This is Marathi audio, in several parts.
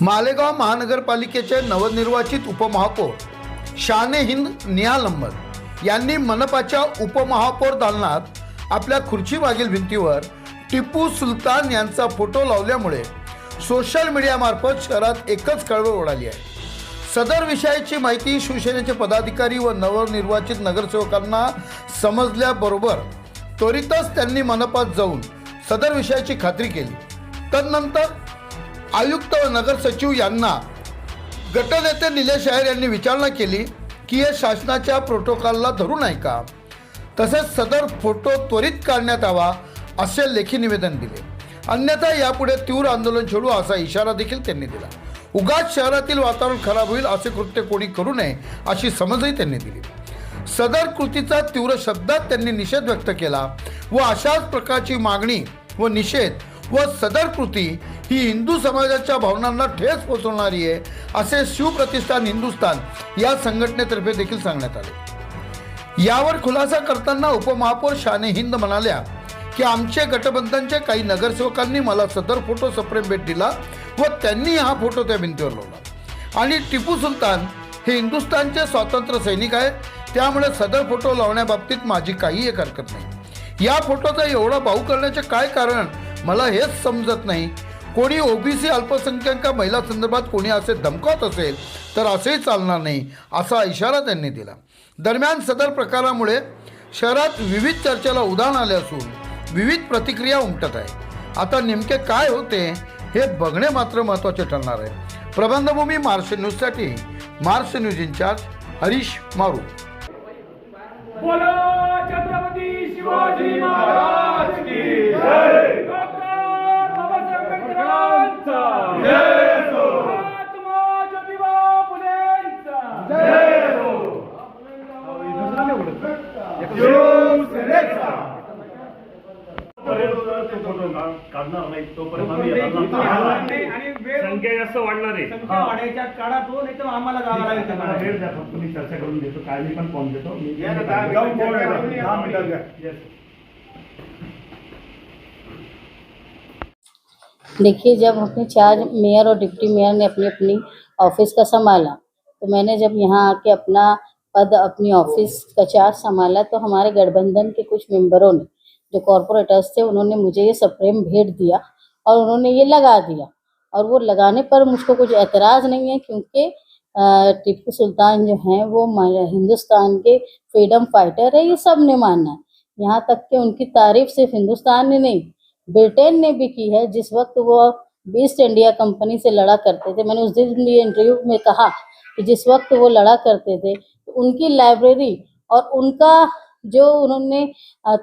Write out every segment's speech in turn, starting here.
मालेगाव महानगरपालिकेचे नवनिर्वाचित उपमहापौर शाने हिंद निहाल यांनी मनपाच्या उपमहापौर दालनात आपल्या खुर्चीमागील भिंतीवर टिपू सुलतान यांचा फोटो लावल्यामुळे सोशल मीडियामार्फत शहरात एकच कळवळ उडाली आहे. सदर विषयाची माहिती शिवसेनेचे पदाधिकारी व नवनिर्वाचित नगरसेवकांना समजल्याबरोबर त्वरितच त्यांनी मनपात जाऊन सदर विषयाची खात्री केली. तदनंतर आयुक्त व नगर सचिव यांना गटनेते निलेश आहेर यांनी विचारणा केली की हे शासनाच्या प्रोटोकॉलला धरून आहे का? तसेच सदर फोटो त्वरित काढण्यात यावा असे लेखी निवेदन दिले. अन्यथा यापुढे तीव्र आंदोलन छेडू असा इशारा देखील त्यांनी दिला. उगाच शहरातील वातावरण खराब होईल असे कृत्य कोणी करू नये अशी समजही त्यांनी दिली. सदर कृतीचा तीव्र शब्दात त्यांनी निषेध व्यक्त केला व अशाच प्रकारची मागणी व निषेध व सदर कृती ही हिंदू समाजाच्या भावनांना ठेस पोहोचवणारी आहे असे शिवप्रतिष्ठान हिंदुस्थान या संघटनेतर्फे देखील सांगण्यात आले. यावर खुलासा करताना उपमहापौर शाने हिंद म्हणाल्या की आमचे गटबंधनचे काही नगरसेवकांनी मला सदर फोटो सप्रेम भेट दिला व त्यांनी हा फोटो त्या भिंतीवर लावला. आणि टिपू सुलतान हे हिंदुस्थानचे स्वातंत्र्य सैनिक आहेत त्यामुळे सदर फोटो लावण्याबाबतीत माझी काही एक हरकत नाही. या फोटोचा एवढा भाऊ करण्याचे काय कारण मला हेच समजत नाही. कोणी ओबीसी अल्पसंख्याक महिला संदर्भात कोणी असे धमकावत असेल तर असेही चालणार नाही असा इशारा त्यांनी दिला. दरम्यान सदर प्रकारामुळे शहरात विविध चर्चेला उधाण आले असून विविध प्रतिक्रिया उमटत आहे. आता नेमके काय होते हे बघणे मात्र महत्त्वाचे ठरणार आहे. प्रबंधभूमी मार्श न्यूजसाठी Marsh news incharge Harish Maru. का- नाही तोपर्यंत आम्ही येणार नाही. वेळ संख्या जास्त वाढणार आहे संख्या वाढायच्या काळात हो नाही तर आम्हाला जावं लागेल त्या मला काळात. द्या फक्त मी चर्चा करून घेतो काय पण फॉर्म देतो मी या ना, दहा जाऊन मिनिटात फ़ोन चर्चा करून या. दहा मिनिटात द्या. Yes. देखिए जब अपने चार मेयर और डिप्टी मेयर ने अपनी अपनी ऑफ़िस का संभाला तो मैंने जब यहाँ आके अपना पद अपनी ऑफ़िस का चार्ज संभाला तो हमारे गठबंधन के कुछ मेंबरों ने जो कॉरपोरेटर्स थे उन्होंने मुझे ये सप्रेम भेंट दिया और उन्होंने ये लगा दिया। और वो लगाने पर मुझको कुछ एतराज़ नहीं है क्योंकि अ, टीपू सुल्तान जो हैं वो हिंदुस्तान के फ्रीडम फाइटर है ये सबने माना। है यहाँ तक कि उनकी तारीफ़ सिर्फ़ हिंदुस्तान ने नहीं ब्रिटेन ने भी की है। जिस वक्त वो ईस्ट इंडिया कंपनी से लड़ा करते थे मैंने उस दिन भी इंटरव्यू में कहा कि जिस वक्त वो लड़ा करते थे तो उनकी लाइब्रेरी और उनका जो उन्होंने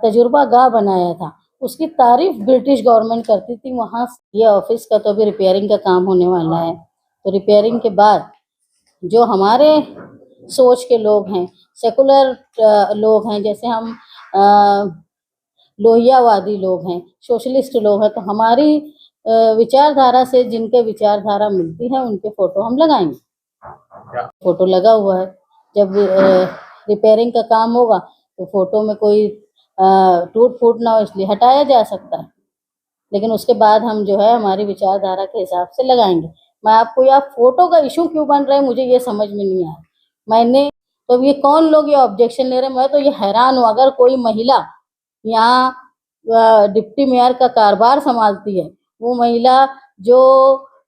तजुर्बा गाह बनाया था उसकी तारीफ़ ब्रिटिश गवर्नमेंट करती थी वहाँ ये ऑफ़िस का तो अभी रिपेयरिंग का काम होने वाला है। तो रिपेयरिंग के बाद जो हमारे सोच के लोग हैं सेकुलर लोग हैं जैसे हम लोहियावादी लोग हैं सोशलिस्ट लोग हैं तो हमारी विचारधारा से जिनके विचारधारा मिलती है उनके फ़ोटो हम लगाएँगे। फ़ोटो लगा हुआ है जब रिपेयरिंग का काम होगा तो फ़ोटो में कोई टूट फूट ना हो, इसलिए हटाया जा सकता है। लेकिन उसके बाद हम जो है हमारी विचारधारा के हिसाब से लगाएँगे। मैं आपको यह फ़ोटो का इशू क्यों बन रहा है, मुझे ये समझ में नहीं आया मैंने तो ये कौन लोग ये ऑब्जेक्शन ले रहे हैं? मैं तो ये हैरान हूँ। अगर कोई महिला यहाँ डिप्टी मेयर का कारोबार संभालती है, वो महिला जो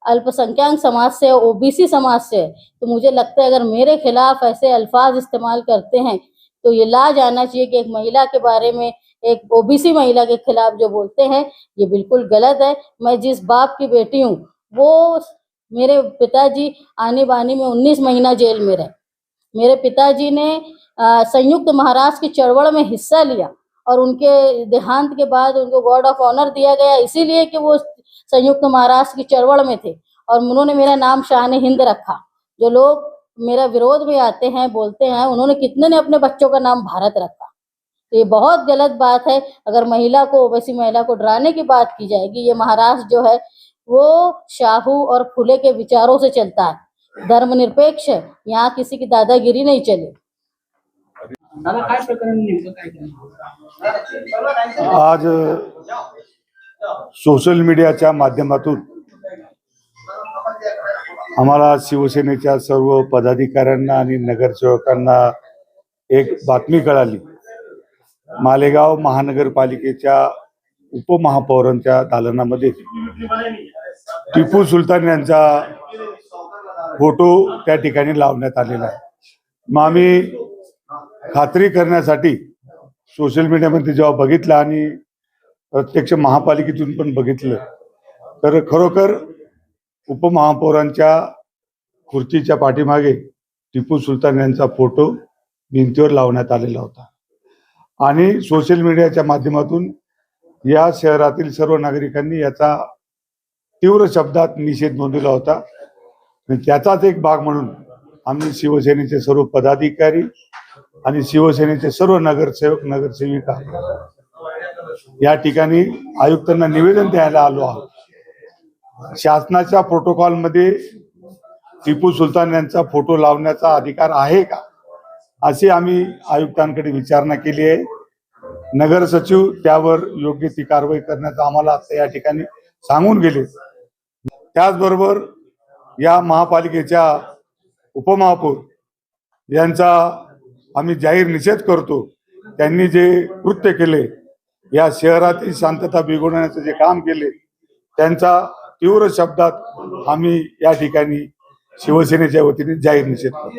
अल्पसंख्यक समाज से है, ओबीसी समाज से तो मुझे लगता है अगर मेरे खिलाफ ऐसे अल्फाज इस्तेमाल करते हैं तो ये ला जाना चाहिए कि एक महिला के बारे में, एक ओबीसी महिला के खिलाफ जो बोलते हैं, ये बिल्कुल गलत है। मैं जिस बाप की बेटी हूँ, वो मेरे पिताजी आने बानी में 19 महीना जेल में रहे। मेरे पिताजी ने संयुक्त महाराष्ट्र की चढ़वड़ में हिस्सा लिया और उनके देहांत के बाद उनको गॉड ऑफ़ ऑनर दिया गया, इसीलिए कि वो संयुक्त महाराष्ट्र की चळवळ में थे और उन्होंने मेरा नाम शान हिंद रखा। जो लोग मेरा विरोध में आते हैं बोलते हैं उन्होंने कितने ने अपने बच्चों का नाम भारत रखा। तो ये बहुत गलत बात है। अगर महिला को ओबीसी महिला को डराने की बात की जाएगी ये महाराष्ट्र जो है वो शाहू और फुले के विचारों से चलता है। धर्मनिरपेक्ष है। यहाँ किसी की दादागिरी नहीं चले। आज सोशल मीडियाच्या माध्यमातून आम्हाला शिवसेनेच्या सर्व पदाधिकाऱ्यांना आणि नगरसेवकांना एक बातमी कळाली. मालेगाव महानगरपालिकेच्या उपमहापौरांच्या दालनामध्ये टिपू सुलतान यांचा फोटो त्या ठिकाणी लावण्यात आलेला आहे. मग आम्ही खात्री करण्यासाठी सोशल मीडियामध्ये जेव्हा बघितलं आणि प्रत्यक्ष महापालिकेतून पण बघितलं तर खरोखर उपमहापौरांच्या खुर्चीच्या पाठीमागे टिपू सुलतान यांचा फोटो भिंतीवर लावण्यात आलेला होता. आणि सोशल मीडियाच्या माध्यमातून या शहरातील सर्व नागरिकांनी याचा तीव्र शब्दात निषेध नोंदवला होता. आणि त्याचाच एक भाग म्हणून आम्ही शिवसेनेचे सर्व पदाधिकारी आणि शिवसेनेचे सर्व नगरसेवक नगरसेविका या ठिकाणी आयुक्तांना निवेदन द्यायला आलो आहोत. शासनाच्या प्रोटोकॉलमध्ये टिपू सुलतान यांचा फोटो लावण्याचा अधिकार आहे का? अशी आम्ही आयुक्तांकडे विचारणा केली आहे. नगर सचिव त्यावर योग्य ती कारवाई करण्याचं आम्हाला आता या ठिकाणी सांगून गेले. त्याचबरोबर या महापालिकेच्या उपमहापौर यांचा आम्ही जाहीर निषेध करतो. त्यांनी जे कृत्य केले या शहरातील शांतता बिघडवण्याचं जे काम केले त्यांचा तीव्र शब्दात आम्ही या ठिकाणी शिवसेनेच्या वतीने जाहीर निषेध करतो.